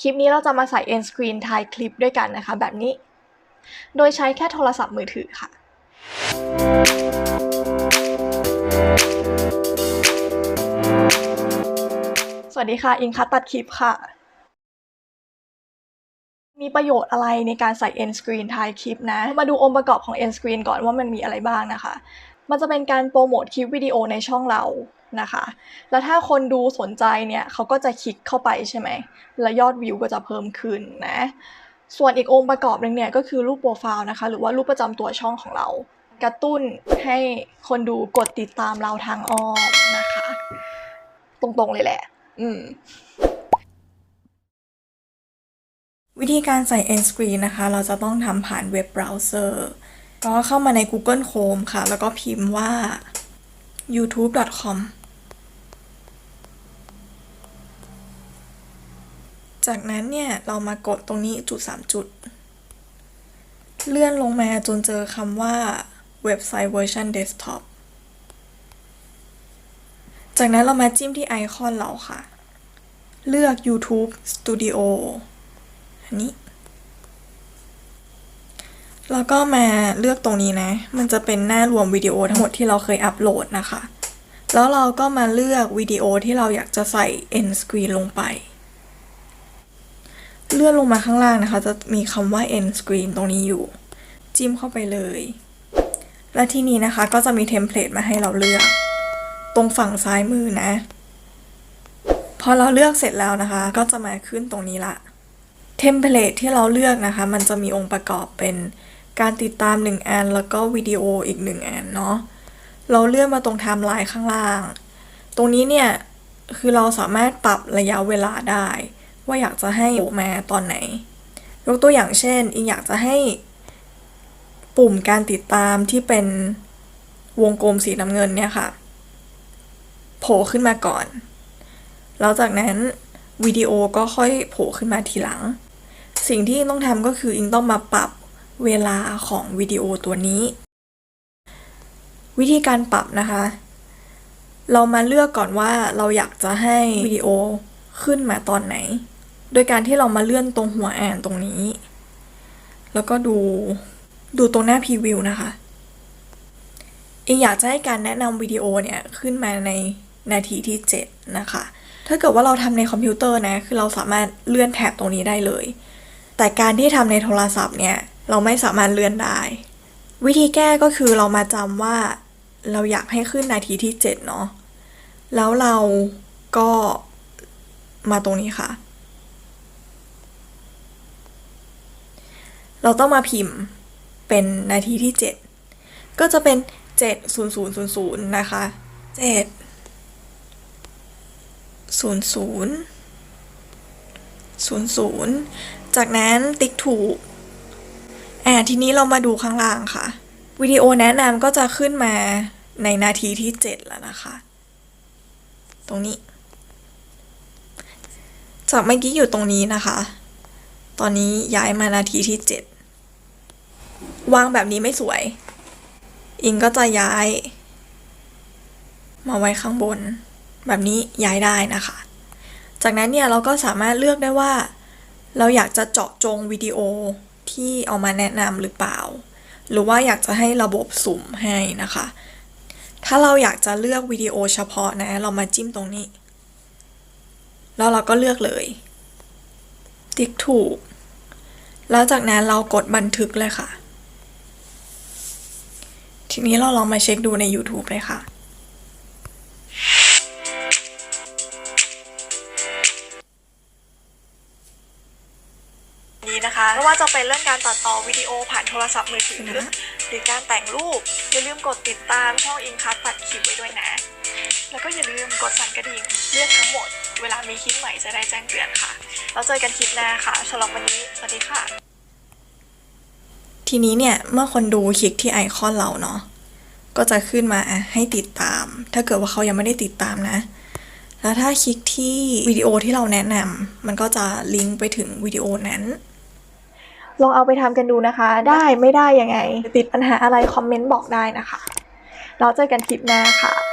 คลิปนี้เราจะมาใส่ end screen ท้ายคลิปด้วยกันนะคะ แบบนี้ โดยใช้แค่โทรศัพท์มือถือค่ะ สวัสดีค่ะ อิงคัตตัดคลิปค่ะ มีประโยชน์อะไรในการใส่ end screen ท้ายคลิปนะ มาดูองค์ประกอบของ end screen ก่อนว่ามันมีอะไรบ้างนะคะ มันจะเป็นการโปรโมทคลิปวิดีโอในช่องเรา นะคะ แล้วถ้าคนดูสนใจเนี่ยเขาก็จะคลิกเข้าไปใช่ไหม แล้วยอดวิวก็จะเพิ่มขึ้นนะ ส่วนอีกองค์ประกอบหนึ่งเนี่ยก็คือรูปโปรไฟล์นะคะ หรือว่ารูปประจำตัวช่องของเรา กระตุ้นให้คนดูกดติดตามเราทางอ้อมนะคะ ตรงๆเลยแหละ อืมวิธีการใส่ end screen นะคะ เราจะต้องทำผ่านเว็บเบราว์เซอร์ก็เข้ามาใน Google Chrome ค่ะ แล้วก็พิมพ์ว่า youtube.com จากนั้นเนี่ยเรามากดตรงนี้จุด 3 จุด เลื่อนลงมาจนเจอคำว่าเว็บไซต์เวอร์ชันเดสก์ท็อปจากนั้นเรามาจิ้มที่ไอคอนเราค่ะ เลือก YouTube Studio อันนี้ แล้วก็มาเลือกตรงนี้นะ มันจะเป็นหน้ารวมวิดีโอทั้งหมดที่เราเคยอัปโหลดนะคะ แล้วเราก็มาเลือกวิดีโอที่เราอยากจะใส่ end screen ลงไป เลื่อนลงมาข้างล่างนะคะ จะมีคำว่า end screen ตรงนี้อยู่ จิ้มเข้าไปเลย และที่นี้นะคะก็จะมีเทมเพลตมาให้เราเลือก ตรงฝั่งซ้ายมือนะ พอเราเลือกเสร็จแล้วนะคะ ก็จะมาขึ้นตรงนี้ละเทมเพลตที่เราเลือกนะคะ มันจะมีองค์ประกอบเป็นการติดตาม 1 อัน แล้วก็วิดีโออีก 1 อันเนาะเราเลื่อนมาตรงไทม์ไลน์ข้างล่าง ตรงนี้เนี่ย คือเราสามารถปรับระยะเวลาได้ ว่าอยากจะให้โผล่มาตอนไหน ยกตัวอย่างเช่นอีกอยากจะให้ปุ่มการติดตามที่เป็นวงกลมสีน้ำเงินเนี่ยค่ะ โผล่ขึ้นมาก่อน แล้วจากนั้นวิดีโอก็ค่อยโผล่ขึ้นมาทีหลัง สิ่งที่อิงต้องทำก็คืออิงต้องมาปรับเวลาของวิดีโอตัวนี้ วิธีการปรับนะคะ เรามาเลือกก่อนว่าเราอยากจะให้วิดีโอขึ้นมาตอนไหน โดยการที่เรามาเลื่อนตรงหัวอ่านตรงนี้ แล้วก็ดูดูตรงหน้าพรีวิวนะคะเองอยากจะให้การแนะนำวิดีโอเนี่ยขึ้นมาในนาทีที่ 7 นะคะ ถ้าเกิดว่าเราทำในคอมพิวเตอร์นะ คือเราสามารถเลื่อนแถบตรงนี้ได้เลย แต่การที่ทำในโทรศัพท์เนี่ย เราไม่สามารถเลื่อนได้ วิธีแก้ก็คือเรามาจำว่าเราอยากให้ขึ้นนาทีที่ 7 เนาะ แล้วเราก็มาตรงนี้ค่ะ เราต้องมาพิมพ์เป็นนาทีที่ 7 ก็จะเป็น 70000 นะคะ 7 00 00 จากนั้นติ๊กถูกอ่าทีนี้เรามาดูข้างล่างค่ะ วิดีโอแนะนำก็จะขึ้นมาในนาทีที่ 7 แล้วนะคะ ตรงนี้ จากเมื่อกี้อยู่ตรงนี้นะคะ ตอนนี้ย้ายมานาทีที่7วางแบบนี้ไม่สวย อิงก็จะย้าย มาไว้ข้างบน แบบนี้ย้ายได้นะคะ จากนั้นเนี่ยเราก็สามารถเลือกได้ว่า เราอยากจะเจาะจงวิดีโอที่เอามาแนะนำหรือเปล่า หรือว่าอยากจะให้ระบบสุ่มให้นะคะ ถ้าเราอยากจะเลือกวิดีโอเฉพาะนะ เรามาจิ้มตรงนี้ แล้วเราก็เลือกเลย ติ๊กถูก แล้วจากนั้นเรากดบันทึกเลยค่ะ ทีนี้เราลองมาเช็คดูใน YouTube เลยค่ะ นี้นะคะไม่ว่าจะเป็นเรื่องการตัดต่อวิดีโอผ่านโทรศัพท์มือถือ หรือการแต่งรูป อย่าลืมกดติดตามช่องอิงคัสตัดคลิปไว้ด้วยนะ แล้วก็อย่าลืมกดสั่นกระดิ่งเลือกทั้งหมด เวลามีคลิปใหม่จะได้แจ้งเตือนค่ะ แล้วเจอกันคลิปหน้าค่ะสำหรับวันนี้ สวัสดีค่ะ ทีนี้เนี่ย เมื่อคนดูคลิกที่ไอคอนเราเนาะก็จะขึ้นมาให้ติดตาม ถ้าเกิดว่าเขายังไม่ได้ติดตามนะ แล้วถ้าคลิกที่วิดีโอที่เราแนะนำมันก็จะลิงก์ไปถึงวิดีโอนั้นลองเอาไปทำกันดูนะคะ ได้ไม่ได้ยังไง ติดปัญหาอะไรคอมเมนต์บอกได้นะคะ เราเจอกันคลิปหน้าค่ะ